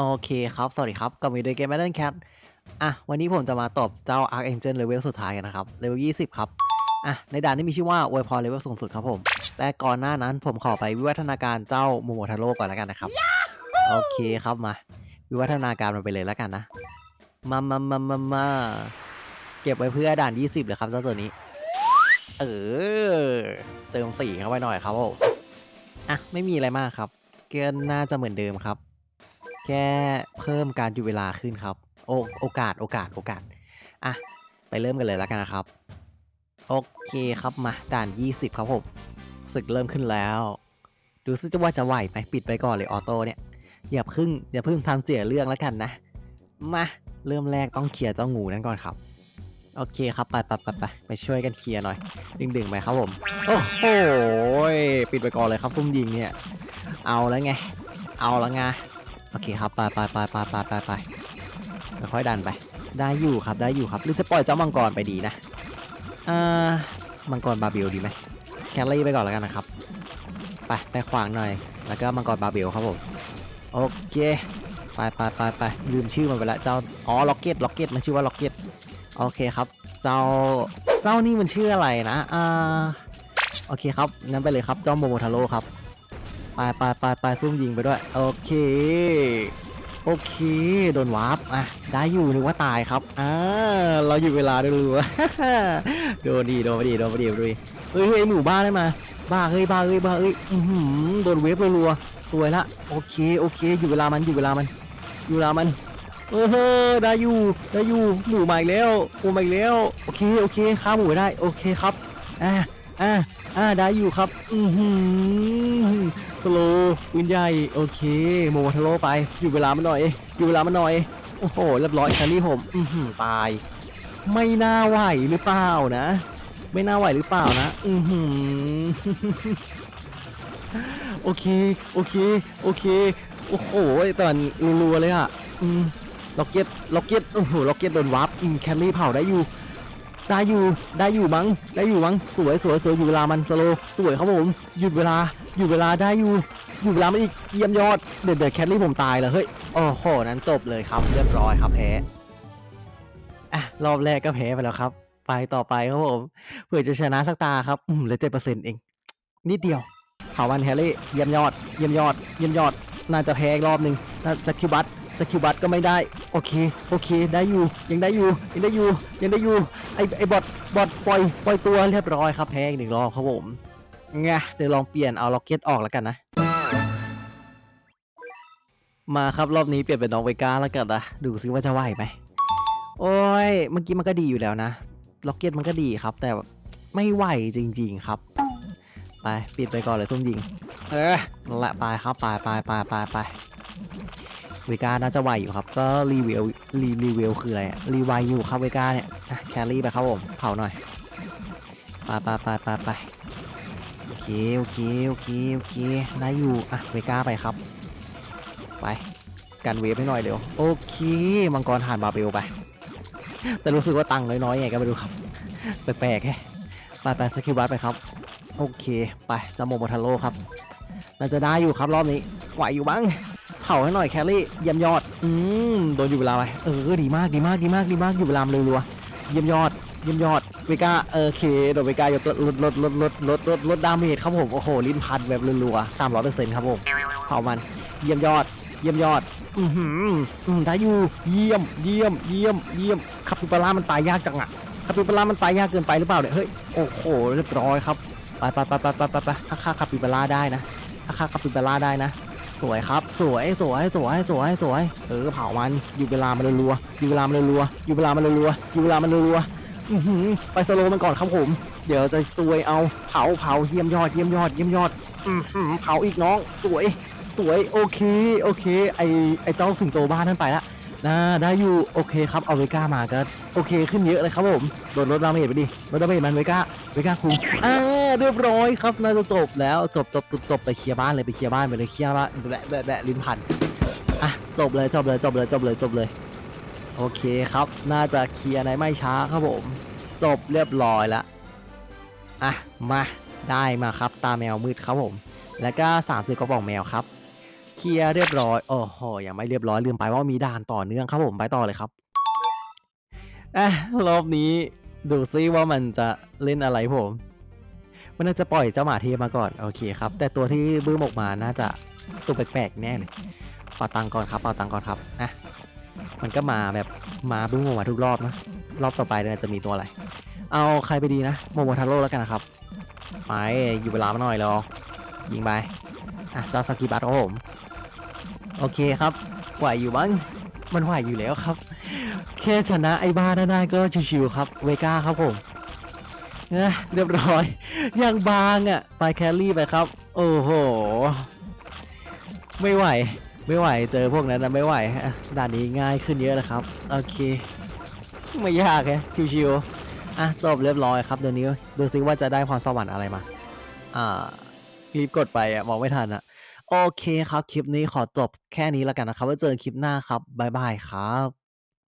โอเคครับ สวัสดีครับกับวีดีโอเกม Battle Cat อะ วันนี้ผมจะมาตอบเจ้า Archangel เลเวลสุดท้ายกันนะครับ เลเวล 20 ครับ อะ ในด่านที่มีชื่อว่าอวยพรเลเวลสูงสุดครับผม แต่ก่อนหน้านั้นผมขอไปวิวัฒนาการเจ้าโมโมทาโร่ก่อนแล้วกันนะครับ โอเคครับมา วิวัฒนาการมันไปเลยแล้วกันนะ มามามามามาเก็บไว้เพื่อด่าน 20 เลยครับเจ้าตัวนี้ เออ เติมสีเข้าไปหน่อยครับผม อะ ไม่มีอะไรมากครับ เก็น่าจะเหมือนเดิมครับ แค่เพิ่มการหยุดเวลาขึ้นครับ โอโอกาสโอกาสโอกาสอะไปเริ่มกันเลยแล้วกันนะครับ โอเคครับมาด่าน 20 ครับผมศึกเริ่มขึ้นแล้ว ดูซิจะว่าจะไหวไหมปิดไปก่อนเลยออโต้เนี่ยอย่าพึ่งอย่าพึ่งทำเสียเรื่องแล้วกันนะมาเริ่มแรกต้องเคลียร์เจ้างูนั่นก่อนครับ โอเคครับไปไปไปไปไปช่วยกันเคลียร์หน่อย ดึงๆไปครับผมโอ้โหปิดไปก่อนเลยครับซุ่มยิงเนี่ย เอาแล้วไง เอาแล้วไง โอเคครับไปไปไปไปไปไปไปค่อยดันไป ได้อยู่ครับได้อยู่ครับหรือจะปล่อยเจ้ามังกรไปดีนะอ่ามังกรบาเบลดีไหมแคลรี่ไปก่อนแล้วกันนะครับไปไปขวางหน่อย แล้วก็มังกรบาเบลครับผมโอเคไปไปไปไปลืมชื่อมันไปแล้วเจ้าอ๋อล็อกเก็ตล็อกเก็ตมันชื่อว่าล็อกเก็ตโอเคครับ เจ้าเจ้านี่มันชื่ออะไรนะอ่าโอเคครับนั้นไปเลยครับเจ้าโมโมทาโร่ครับ ไปไปไปไปซุ่มยิงไปด้วย โอเค โอเค โดนวาร์ปอะ ได้อยู่นึกว่าตายครับ อ่า เราหยุดเวลาด้วยรู้ว่าโดนดีโดนไปดีโดนไปดีโดนไปดีเฮ้ยเฮ้ยหมู่บ้านได้มา บ้าเฮ้ยบ้าเฮ้ยบ้าเฮ้ยอือหือโดนเวฟรัวๆสวยละ โอเค โอเค อยู่เวลามันอยู่เวลามัน อยู่เวลามันเออเฮ้ได้อยู่ได้อยู่หมูมาอีกแล้วหมูมาอีกแล้วโอเคโอเคฆ่าหมูได้โอเคครับอ่าอ่าอ่าได้อยู่ครับอือหือ สโลปืนใหญ่ โอเค โมโมทโรไป อยู่เวลามันหน่อย อยู่เวลามันหน่อย โอ้โห เรียบร้อยแคลรี่ผม อือหือตาย ไม่น่าไหวหรือเปล่านะ ไม่น่าไหวหรือเปล่านะ อือหือโอเค โอเค โอเค โอ้โหตอนรัวๆเลยอะ อืมล็อกเก็ต ล็อกเก็ต โอ้โห ล็อกเก็ตโดนวาร์ปอืมแคลรี่เผาได้อยู่ ได้อยู่ได้อยู่มั้งได้อยู่มั้งสวยสวยสวยอยู่เวลามันสโลสวยครับผมหยุดเวลาหยุดเวลาได้อยู่หยุดเวลามันอีกเยี่ยมยอดเด็ดเด็ดแคทลี่ผมตายเลยเฮ้ยโอ้โหนั้นจบเลยครับเรียบร้อยครับแพ้อะรอบแรกก็แพ้ไปแล้วครับ ไปต่อไปครับผมเผื่อจะชนะสักตาครับอืมเหลือเจ็ดเปอร์เซ็นต์เองนิดเดียวเผาวันแฮร์รี่เยี่ยมยอดเยี่ยมยอดเยี่ยมยอดน่าจะแพ้อีกรอบหนึ่งน่าจะคิวบัต สกิลบัตก็ไม่ได้ โอเค โอเค ได้อยู่ ยังได้อยู่ ยังได้อยู่ ยังได้อยู่ ไอไอบอท บอทปล่อย ปล่อยตัวเรียบร้อยครับแพ้อีกหนึ่งรอบครับผมไงเดี๋ยวลองเปลี่ยนเอาล็อกเก็ตออกแล้วกันนะ มาครับรอบนี้เปลี่ยนเป็นน้องเวก้าแล้วกันนะ ดูซิว่าจะไหวไหม โอ้ย เมื่อกี้มันก็ดีอยู่แล้วนะ ล็อกเก็ตมันก็ดีครับ แต่ไม่ไหวจริง ๆครับ ไปปิดไปก่อนเลยซุ่มยิง เออแหละไปครับไปไปไปไปไป เวกาน่าจะไหวอยู่ครับ ก็รีวิวรีรีวิวคืออะไรรีไวอยู่ครับเวกาเนี่ยแครี่ไปครับผมเผาหน่อยไปไปไปไปไปโอเคโอเคโอเคโอเคได้อยู่อะเวกาไปครับ ไปกันเวฟให้หน่อยเดี๋ยวโอเคมังกรผ่านบาเบลไป แต่รู้สึกว่าตังค์น้อยๆไงก็ไม่รู้ครับแปลกๆแฮะไปไปสกิลบัสไปครับ โอเค ไปจะโมโมทาโร่ครับน่าจะได้อยู่ครับรอบนี้ไหวอยู่บ้าง ผาให้หน่อยแคลรี่เยี่ยมยอด อืมโดนอยู่เวลาไปเออดีมากดีมากดีมากดีมากอยู่เวลามันรัวเยี่ยมยอดเยี่ยมยอดเวก้าเออเคโดนเวก้ายกลดลดลดลดลดลดลดดาเมจครับผมโอ้โหลิ้นพันแบบรัวๆสามร้อยเปอร์เซ็นต์ครับผมเผามันเยี่ยมยอด เยี่ยมยอดอือหืออืมได้อยู่เยี่ยมเยี่ยมเยี่ยมเยี่ยมคาปิบาร่ามันตายยากจังอะคาปิบาร่ามันตายยากเกินไปหรือเปล่าเนี่ยเฮ้ยโอ้โหเรียบร้อยครับไปไปไปไปไปไปไปถ้าฆ่าคาปิบาร่าได้นะถ้าฆ่าคาปิบาร่าได้นะ สวยครับ สวยสวยสวยสวยสวย เออเผามันอยู่เวลามันรัวอยู่เวลามันรัวอยู่เวลามันรัวอยู่เวลามันรัวไปสโลมันก่อนครับผม เดี๋ยวจะซวยเอาเผาเผาเยี่ยมยอดเยี่ยมยอดเยี่ยมยอดเผาอีกน้อง สวย สวยโอเคโอเค ไอไอเจ้าสิงโตบ้านนั่นไปละ นะได้อยู่โอเคครับเอาเวก้ามาก็โอเคขึ้นเยอะเลยครับผมโดนลดดาเมจไปดิลดดาเมจมันเวก้าเวก้าคุมอ่าเรียบร้อยครับน่าจะจบแล้วจบจบจบจบไปเคลียร์บ้านเลยไปเคลียร์บ้านไปเลยเคลียร์บ้านแบะแบะแบะลิ้นพันอะจบเลยจบเลยจบเลยจบเลยจบเลย โอเคครับ น่าจะเคลียร์ในไม่ช้าครับผม จบเรียบร้อยล้วอะมาได้มาครับตาแมวมืดครับผม แล้วก็30กระป๋องแมวครับ เคลียร์เรียบร้อยโอ้โฮยังไม่เรียบร้อยลืมไปว่ามีด่านต่อเนื่องครับผมไปต่อเลยครับอะรอบนี้ดูซิว่ามันจะเล่นอะไรผม มันน่าจะปล่อยเจ้าหมาเทพมาก่อนโอเคครับ แต่ตัวที่บึ้มออกมาน่าจะตัวแปลกๆแน่เลยเป่าตังก่อนครับเป่าตังก่อนครับอะมันก็มาแบบมาบึ้มออกมาทุกรอบนะรอบต่อไปเนี่ยจะมีตัวอะไร เอาใครไปดีนะโมโมทาโร่แล้วกันนะครับไปอยู่เวลามาหน่อยรอยิงไปอะเจ้าสกิบัตครับผม โอเคครับไหวอยู่มั้งมันไหวอยู่แล้วครับ แค่ชนะไอ้บ้าหน้าก็ชิวๆครับเวก้าครับผมนะเรียบร้อยยังบางอะไปแคลรี่ไปครับ โอ้โห ไม่ไหว ไม่ไหวเจอพวกนั้นนะไม่ไหวด่านนี้ง่ายขึ้นเยอะเลยครับ โอเค ไม่ยากแค่ชิวๆอะจบเรียบร้อยครับเดี๋ยวนี้ดูซิว่าจะได้พรสวรรค์อะไรมา อ่ารีบกดไปอะมองไม่ทันอะ โอเคครับ คลิปนี้ขอจบแค่นี้แล้วกันนะครับ ไว้เจอกันคลิปหน้าครับ บ๊ายบายครับ